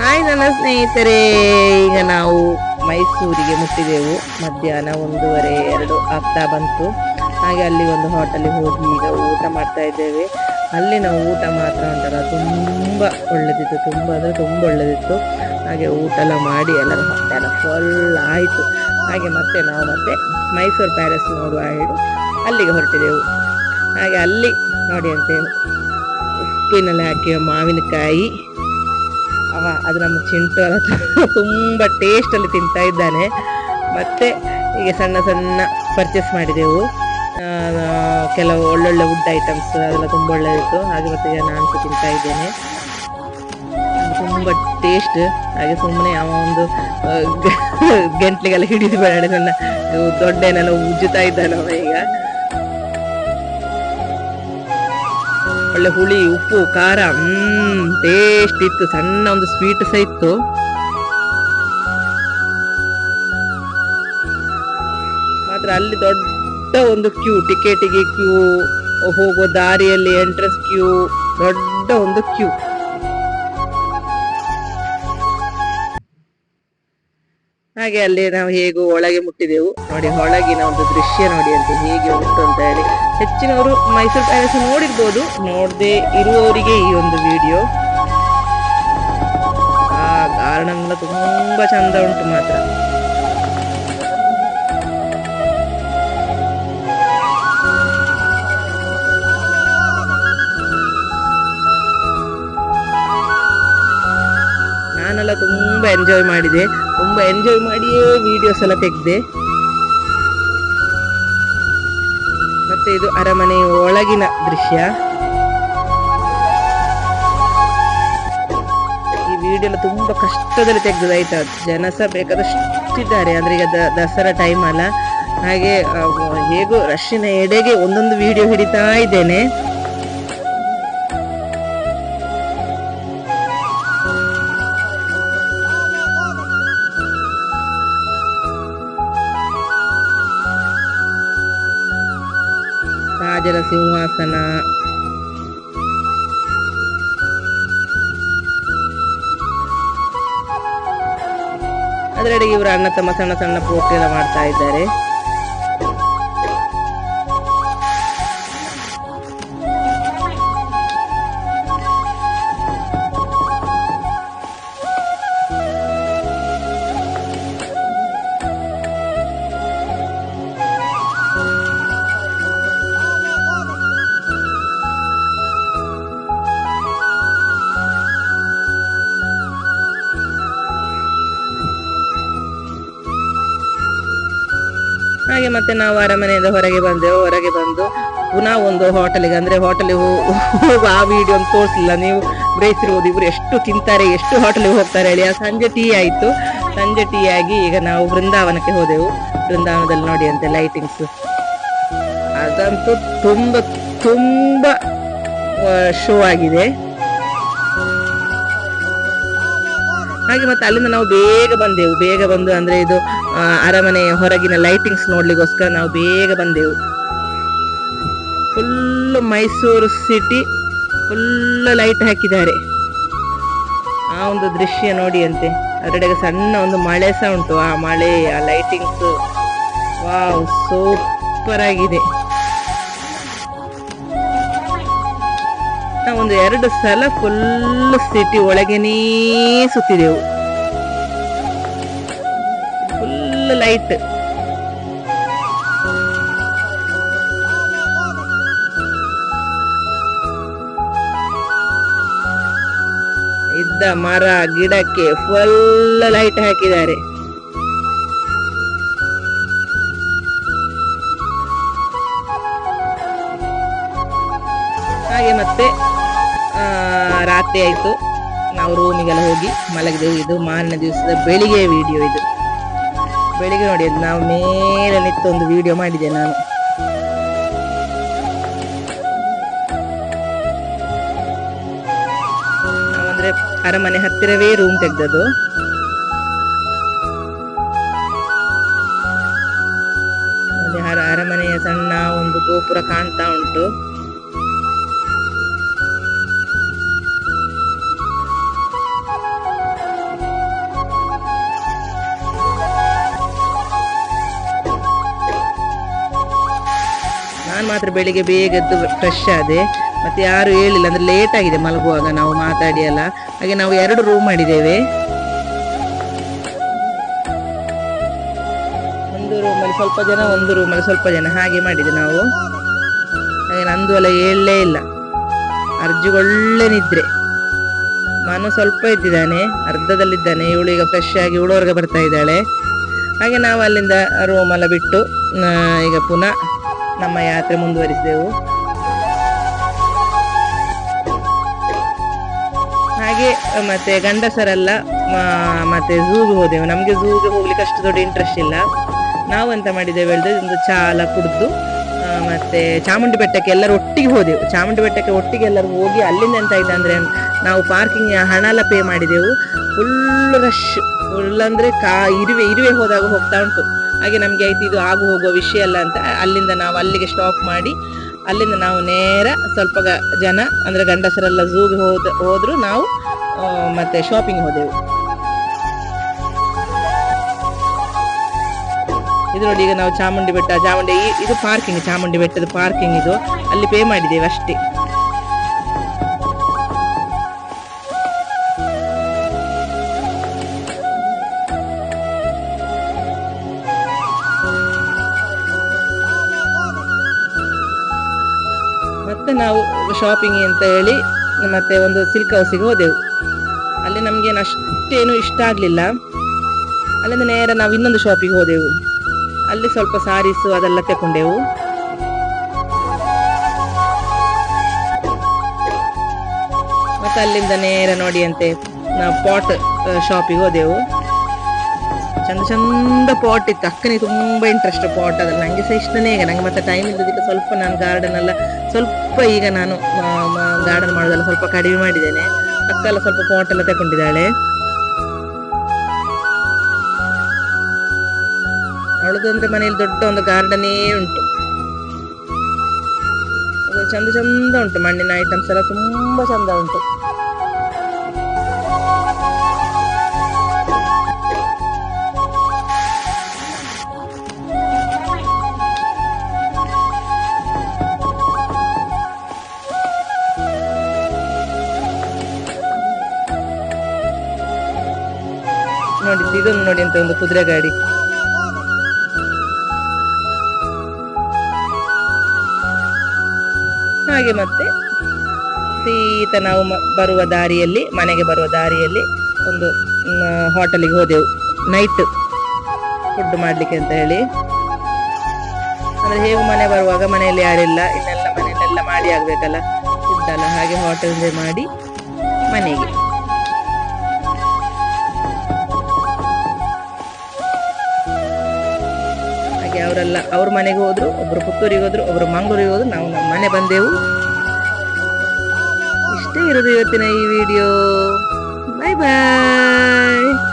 Hi ನನ್ನ ಸ್ನೇಹಿತರೆ, ಈಗ ನಾವು ಮೈಸೂರಿಗೆ ಮುಟ್ಟಿದೆವು. ಮಧ್ಯಾಹ್ನ ಒಂದೂವರೆ ಎರಡು ಆಗ್ತಾ ಬಂತು. ಹಾಗೆ ಅಲ್ಲಿ ಒಂದು ಹೋಟೆಲಿಗೆ ಹೋಗಿ ಈಗ ಊಟ ಮಾಡ್ತಾ ಇದ್ದೇವೆ. ಅಲ್ಲಿ ನಾವು ಊಟ ಮಾತ್ರ ಅಂತಲ್ಲ, ತುಂಬ ಒಳ್ಳೆದಿತ್ತು. ತುಂಬ ಅಂದರೆ ತುಂಬ ಒಳ್ಳೆದಿತ್ತು. ಹಾಗೆ ಊಟ ಎಲ್ಲ ಮಾಡಿ ಎಲ್ಲರೂ ಹೊಟ್ಟೆ ಎಲ್ಲ ಫುಲ್ ಆಯಿತು. ಹಾಗೆ ಮತ್ತೆ ನಾವು ಮತ್ತೆ ಮೈಸೂರು ಪ್ಯಾಲೇಸ್ ನೋಡುವ ಹೇಳಿ. ಅಲ್ಲಿಗೆ ಹೊರಟಿದೆವು. ಹಾಗೆ ಅಲ್ಲಿ ನೋಡಿ ಅಂತೇಳಿ, ಉಪ್ಪಿನಲ್ಲಿ ಹಾಕಿ ಮಾವಿನಕಾಯಿ. ಅವ ಅದು ನಮ್ಮ ಚಿಂಟು ಅಲ್ಲ, ತುಂಬ ಟೇಸ್ಟಲ್ಲಿ ತಿಂತಾ ಇದ್ದಾನೆ. ಮತ್ತು ಈಗ ಸಣ್ಣ ಸಣ್ಣ ಪರ್ಚೇಸ್ ಮಾಡಿದೆವು. ಕೆಲವು ಒಳ್ಳೊಳ್ಳೆ ವುಡ್ ಐಟಮ್ಸ್ ಅದೆಲ್ಲ ತುಂಬ ಒಳ್ಳೆಯದಿತ್ತು ಹಾಗೆ ಮತ್ತೆ ಈಗ ನಾನು ತಿಂತಾ ಇದ್ದೇನೆ. ತುಂಬ ಟೇಸ್ಟ್ ಹಾಗೆ ಸುಮ್ಮನೆ ಅವ ಒಂದು ಗಂಟ್ಲಿಗೆಲ್ಲ ಹಿಡಿದು ಬೇಡ, ನನ್ನ ದೊಡ್ಡನೆಲ್ಲ ಉಜ್ಜುತ್ತಾ ಇದ್ದಾನವ ಈಗ. ಒಳ್ಳೆ ಹುಳಿ, ಉಪ್ಪು, ಖಾರ, ಹ್ಮ್ ಟೇಸ್ಟ್ ಇತ್ತು, ಸಣ್ಣ ಒಂದು ಸ್ವೀಟ್ ಸಹ ಇತ್ತು. ಮಾತ್ರ ಅಲ್ಲಿ ದೊಡ್ಡ ಒಂದು ಕ್ಯೂ ಟಿಕೆಟಿಗೆ ಕ್ಯೂ ಹೋಗುವ ದಾರಿಯಲ್ಲಿ ಎಂಟ್ರೆನ್ಸ್ ಕ್ಯೂ ದೊಡ್ಡ ಒಂದು ಕ್ಯೂ ಹಾಗೆ ಅಲ್ಲಿ ನಾವು ಹೇಗೂ ಒಳಗೆ ಮುಟ್ಟಿದೆವು. ನೋಡಿ ಒಳಗಿನ ಒಂದು ದೃಶ್ಯ ನೋಡಿ ಅಂತ ಹೇಗೆ ಉಂಟು ಅಂತ ಹೇಳಿ. ಹೆಚ್ಚಿನವರು ಮೈಸೂರು ಪ್ಯಾಲೇಸ್ ನೋಡಿರ್ಬೋದು. ನೋಡದೆ ಇರುವವರಿಗೆ ಈ ಒಂದು ವಿಡಿಯೋ. ಆ ಗಾರ್ಡನ್ ಎಲ್ಲ ತುಂಬಾ ಚಂದ ಉಂಟು ಮಾತ್ರ. ನಾನೆಲ್ಲ ತುಂಬಾ ಎಂಜಾಯ್ ಮಾಡಿದೆ. ತುಂಬಾ ಎಂಜಾಯ್ ಮಾಡಿಯೇ ವಿಡಿಯೋಸ್ ಎಲ್ಲ ತೆಗೆದೆ. ಮತ್ತೆ ಇದು ಅರಮನೆಯ ಒಳಗಿನ ದೃಶ್ಯ. ಈ ವಿಡಿಯೋ ಎಲ್ಲ ತುಂಬಾ ಕಷ್ಟದಲ್ಲಿ ತೆಗೆದಾಯ್ತಾ ಜನ ಸಹ ಬೇಕಾದಷ್ಟಿದ್ದಾರೆ. ಅಂದ್ರೆ ಈಗ ದಸರಾ ಟೈಮ್ ಅಲ್ಲ. ಹಾಗೆ ಹೇಗೂ ಹೇಗೋ ರಶ್ಶಿನ ಎಡೆಗೆ ಒಂದೊಂದು ವಿಡಿಯೋ ಹಿಡಿತಾ ಇದ್ದೇನೆ. ಸಿಂಹಾಸನ ಅದರಡೆಗೆ ಇವರು ಅಣ್ಣ ತಮ್ಮ ಸಣ್ಣ ಸಣ್ಣ ಪೂರ್ತಿಯನ್ನು ಮಾಡ್ತಾ ಇದ್ದಾರೆ ಮತ್ತೆ ನಾವು ಅರಮನೆಯಿಂದ ಹೊರಗೆ ಬಂದೆವು. ಹೊರಗೆ ಬಂದು ಪುನಃ ಒಂದು ಹೋಟೆಲಿಗೆ ಅಂದ್ರೆ ಹೋಟೆಲಿಗೆ ಹೋಗುವ ಆ ವಿಡಿಯೋ ಒಂದು ತೋರಿಸಲಿಲ್ಲ ನೀವು ಬೇಯಿಸಿರ್ಬೋದು ಇವರು ಎಷ್ಟು ತಿಂತಾರೆ, ಎಷ್ಟು ಹೋಟೆಲಿಗೆ ಹೋಗ್ತಾರೆ ಹೇಳಿ. ಆ ಸಂಜೆ ಟೀ ಆಯಿತು. ಸಂಜೆ ಟೀ ಆಗಿ ಈಗ ನಾವು ಬೃಂದಾವನಕ್ಕೆ ಹೋದೆವು. ಬೃಂದಾವನದಲ್ಲಿ ನೋಡಿ ಅಂತೆ ಲೈಟಿಂಗ್ಸ್ ಅದಂತೂ ತುಂಬ ತುಂಬ ಶೋ ಆಗಿದೆ. ಹಾಗೆ ಮತ್ತೆ ಅಲ್ಲಿಂದ ನಾವು ಬೇಗ ಬಂದೆವು. ಬೇಗ ಬಂದು ಅಂದ್ರೆ ಇದು ಅರಮನೆ ಹೊರಗಿನ ಲೈಟಿಂಗ್ಸ್ ನೋಡ್ಲಿಕ್ಕೋಸ್ಕರ ನಾವು ಬೇಗ ಬಂದೆವು. Full Mysuru city full light ಹಾಕಿದ್ದಾರೆ. ಆ ಒಂದು ದೃಶ್ಯ ನೋಡಿ ಅಂತೆ ಅದರೆಡೆಗೆ ಸಣ್ಣ ಒಂದು ಮಳೆ ಸಹ ಉಂಟು. ಆ ಮಳೆ, ಆ ಲೈಟಿಂಗ್ಸ್ ವಾವ್ ಸೂಪರ್ ಆಗಿದೆ. ಒಂದು ಎರಡು ಸಲ ಫುಲ್ ಸಿಟಿ ಒಳಗೆನೇ ಸುತ್ತಿದೆವು. ಫುಲ್ ಲೈಟ್ ಇದ್ದ ಮರ, ಗಿಡಕ್ಕೆ ಫುಲ್ ಲೈಟ್ ಹಾಕಿದ್ದಾರೆ. ಹಾಗೆ ಮತ್ತೆ ರಾತ್ರಿ ಆಯಿತು. ನಾವು ರೂಮಿಗೆಲ್ಲ ಹೋಗಿ ಮಲಗಿದೆವು. ಇದು ಮಾರನೇ ದಿವಸದ ಬೆಳಿಗ್ಗೆ ವಿಡಿಯೋ ಇದು. ಬೆಳಿಗ್ಗೆ ನೋಡಿ, ಅದು ನಾವು ಮೇಲೆ ನಿಂತು ಒಂದು ವಿಡಿಯೋ ಮಾಡಿದೆ ನಾನು. ಅಂದರೆ ಅರಮನೆ ಹತ್ತಿರವೇ ರೂಮ್ ತೆಗ್ದದು ಅರಮನೆಯ ಸಣ್ಣ ಒಂದು ಗೋಪುರ ಕಾಣ್ತಾ ಉಂಟು. ಮಾತ್ರ ಬೆಳಿಗ್ಗೆ ಬೇಗ ಎದ್ದು ಫ್ರೆಶ್ ಆದೆ. ಮತ್ತೆ ಯಾರು ಹೇಳಿಲ್ಲ, ಅಂದ್ರೆ ಲೇಟ್ ಆಗಿದೆ ಮಲಗುವಾಗ ನಾವು ಮಾತಾಡಿ ಅಲ್ಲ ಹಾಗೆ ನಾವು ಎರಡು ರೂಮ್ ಮಾಡಿದ್ದೇವೆ. ಒಂದು ರೂಮಲ್ಲಿ ಸ್ವಲ್ಪ ಜನ, ಒಂದು ರೂಮಲ್ಲಿ ಸ್ವಲ್ಪ ಜನ. ಹಾಗೆ ಮಾಡಿದೆ ನಾವು. ಹಾಗೆ ನಂದು ಅಲ್ಲ ಹೇಳಲೇ ಇಲ್ಲ. ಅರ್ಜುಗೆ ನಿದ್ರೆ. ಮನು ಸ್ವಲ್ಪ ಇದ್ದಿದ್ದಾನೆ ಅರ್ಧದಲ್ಲಿದ್ದಾನೆ. ಇವಳು ಈಗ ಫ್ರೆಶ್ ಆಗಿ ಇವಳವರೆಗೆ ಬರ್ತಾ ಇದ್ದಾಳೆ. ಹಾಗೆ ನಾವು ಅಲ್ಲಿಂದ ರೂಮ್ ಎಲ್ಲ ಬಿಟ್ಟು ಈಗ ಪುನಃ ನಮ್ಮ ಯಾತ್ರೆ ಮುಂದುವರಿಸಿದೆವು. ಹಾಗೆ, ಮತ್ತೆ ಗಂಡಸರೆಲ್ಲ ಮತ್ತೆ ಝೂಗೆ ಹೋದೆವು. ನಮಗೆ ಝೂಗೆ ಹೋಗ್ಲಿಕ್ಕೆ ಅಷ್ಟು ದೊಡ್ಡ ಇಂಟ್ರೆಸ್ಟ್ ಇಲ್ಲ. ನಾವು ಅಂತ ಮಾಡಿದ್ದೇವೆ ಹೇಳಿದ್ರೆ ಒಂದು ಚಾ ಎಲ್ಲ ಕುಡಿದು ಮತ್ತೆ ಚಾಮುಂಡಿ ಬೆಟ್ಟಕ್ಕೆ ಎಲ್ಲರೂ ಒಟ್ಟಿಗೆ ಹೋದೆವು. ಚಾಮುಂಡಿ ಬೆಟ್ಟಕ್ಕೆ ಒಟ್ಟಿಗೆ ಎಲ್ಲರೂ ಹೋಗಿ ಅಲ್ಲಿಂದ ಎಂತ ಆಯ್ತು ಅಂದ್ರೆ, ನಾವು ಪಾರ್ಕಿಂಗ್ ಹಣ ಎಲ್ಲ ಪೇ ಮಾಡಿದೆವು. ಫುಲ್ ರಶ್ ಫುಲ್ ಅಂದ್ರೆ ಕಾ, ಇರುವೆ ಇರುವೆ ಹೋದಾಗ ಹೋಗ್ತಾ ಉಂಟು. ಹಾಗೆ ನಮಗೆ ಆಯ್ತು, ಇದು ಆಗು ಹೋಗುವ ವಿಷಯ ಅಲ್ಲ ಅಂತ. ಅಲ್ಲಿಂದ ನಾವು ಅಲ್ಲಿಗೆ ಸ್ಟಾಪ್ ಮಾಡಿ, ಅಲ್ಲಿಂದ ನಾವು ನೇರ ಸ್ವಲ್ಪ ಜನ, ಅಂದ್ರೆ ಗಂಡಸರೆಲ್ಲ ಝೂಗೆ ಹೋದ, ಹೋದರೂ ನಾವು ಮತ್ತೆ ಶಾಪಿಂಗ್ ಹೋದೆವು. ಇದು ನೋಡಿ ಈಗ ನಾವು ಚಾಮುಂಡಿ ಬೆಟ್ಟ, ಚಾಮುಂಡಿ ಇದು ಪಾರ್ಕಿಂಗ್ ಚಾಮುಂಡಿ ಬೆಟ್ಟದ ಪಾರ್ಕಿಂಗ್ ಇದು. ಅಲ್ಲಿ ಪೇ ಮಾಡಿದ್ದೇವೆ ಅಷ್ಟೇ. ನಾವು ಶಾಪಿಂಗ್ ಅಂತ ಹೇಳಿ ಮತ್ತೆ ಒಂದು ಸಿಲ್ಕ್ ಹೌಸಿಗೆ ಹೋದೆವು. ಅಲ್ಲಿ ನಮಗೇನು ಅಷ್ಟೇನು ಇಷ್ಟ ಆಗಲಿಲ್ಲ. ಅಲ್ಲಿಂದ ನೇರ ನಾವು ಇನ್ನೊಂದು ಶಾಪಿಗೆ ಹೋದೆವು. ಅಲ್ಲಿ ಸ್ವಲ್ಪ ಸಾರೀಸು ಅದೆಲ್ಲ ತಕೊಂಡೆವು. ಮತ್ತೆ ಅಲ್ಲಿಂದ ನೇರ ನೋಡಿ ಅಂತೆ ನಾವು ಪಾಟ್ ಶಾಪಿಗೆ ಹೋದೆವು. ಚಂದ ಚಂದ ಪಾಟ್ ಇತ್ತು. ಅಕ್ಕನಿಗೆ ತುಂಬಾ ಇಂಟ್ರೆಸ್ಟ್ ಪಾಟ್ ಅದ್ರಲ್ಲಿ ನನಗೆ ಸಹ ಇಷ್ಟನೇ ಈಗ. ನಂಗೆ ಮತ್ತೆ ಟೈಮ್ ಇಲ್ಲದಕ್ಕೆ ಸ್ವಲ್ಪ ನಾನು ಗಾರ್ಡನ್ ಎಲ್ಲ ಸ್ವಲ್ಪ ಈಗ ನಾನು ಗಾರ್ಡನ್ ಮಾಡೋದೆಲ್ಲ ಸ್ವಲ್ಪ ಕಡಿಮೆ ಮಾಡಿದ್ದೇನೆ. ಅಕ್ಕ ಎಲ್ಲ ಸ್ವಲ್ಪ ಪಾಟ್ ಎಲ್ಲ ತಗೊಂಡಿದ್ದಾಳೆ. ಅವಳದಂದ್ರೆ ಮನೆಯಲ್ಲಿ ದೊಡ್ಡ ಒಂದು ಗಾರ್ಡನೇ ಉಂಟು. ಚಂದ ಚಂದ ಉಂಟು. ಮಣ್ಣಿನ ಐಟಮ್ಸ್ ಎಲ್ಲ ತುಂಬಾ ಚಂದ ಉಂಟು. ನೋಡಿ ನೋಡಿ ಅಂತ ಒಂದು ಕುದುರೆ ಗಾಡಿ. ಹಾಗೆ ಮತ್ತೆ ಸೀತ ನಾವು ಬರುವ ದಾರಿಯಲ್ಲಿ, ಮನೆಗೆ ಬರುವ ದಾರಿಯಲ್ಲಿ ಒಂದು ಹೋಟೆಲಿಗೆ ಹೋದೆವು. ನೈಟ್ ಫುಡ್ ಮಾಡ್ಲಿಕ್ಕೆ ಅಂತ ಹೇಳಿ. ಅಂದ್ರೆ ಹೇಗೂ ಮನೆ ಬರುವಾಗ ಮನೆಯಲ್ಲಿ ಯಾರಿಲ್ಲ, ಇನ್ನೆಲ್ಲ ಮನೆಯಲ್ಲೆಲ್ಲ ಮಾಡಿ ಆಗ್ಬೇಕಲ್ಲ. ಅಲ್ಲ ಹಾಗೆ ಹೋಟೆಲ್ ಮಾಡಿ ಮನೆಗೆ. ಅವರೆಲ್ಲ ಅವ್ರ ಮನೆಗೆ ಹೋದ್ರು, ಒಬ್ರು ಪುತ್ತೂರಿಗೆ ಹೋದ್ರು, ಒಬ್ರು ಮಂಗಳೂರಿಗೆ ಹೋದ್ರು, ನಾವು ನಮ್ಮ ಮನೆ ಬಂದೆವು. ಇಷ್ಟೇ ಇರೋದು ಇವತ್ತಿನ ಈ ವಿಡಿಯೋ ಬಾಯ್ ಬಾಯ್